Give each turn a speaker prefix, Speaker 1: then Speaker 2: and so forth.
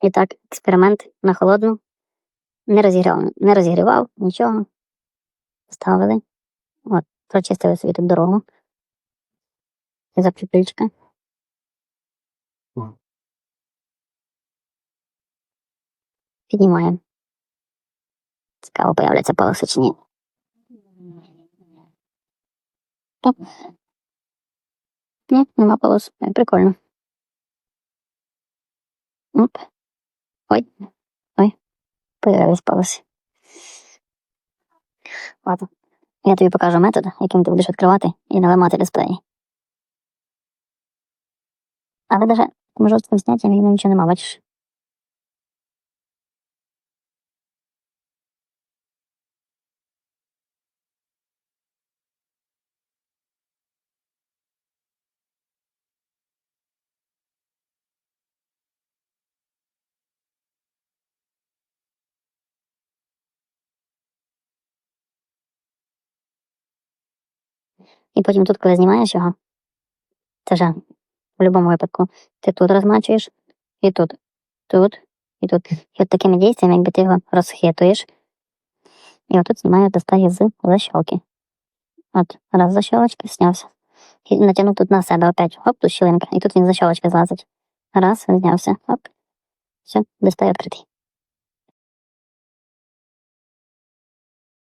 Speaker 1: І так, експеримент на холодну. Не розігрівав, не розігрівав нічого. Ставили. От, прочистили собі тут дорогу. За припільчика. Піднімаємо. Цікаво, появляться полоси чи ні. Оп. Ні, нема полос. Прикольно. Оп. Ой. Ой. Появились полоси. Ладно. Я тобі покажу метод, яким ти будеш відкривати і наламати дисплеї. Але даже жорстким зняттям йому нічого нема, бачиш? І потім тут, коли знімаєш його, це же в будь-якому випадку, ти тут розмачуєш, і тут, тут, і тут. І от такими дійствами, якби ти його розхитуєш, і отут знімаю достає з защолки. От, раз защолочка, знявся. І натягнув тут на себе опять, хоп, тут щілинка, і тут він з защолочки злазить. Раз, знявся, хоп. Все, дисплей відкритий.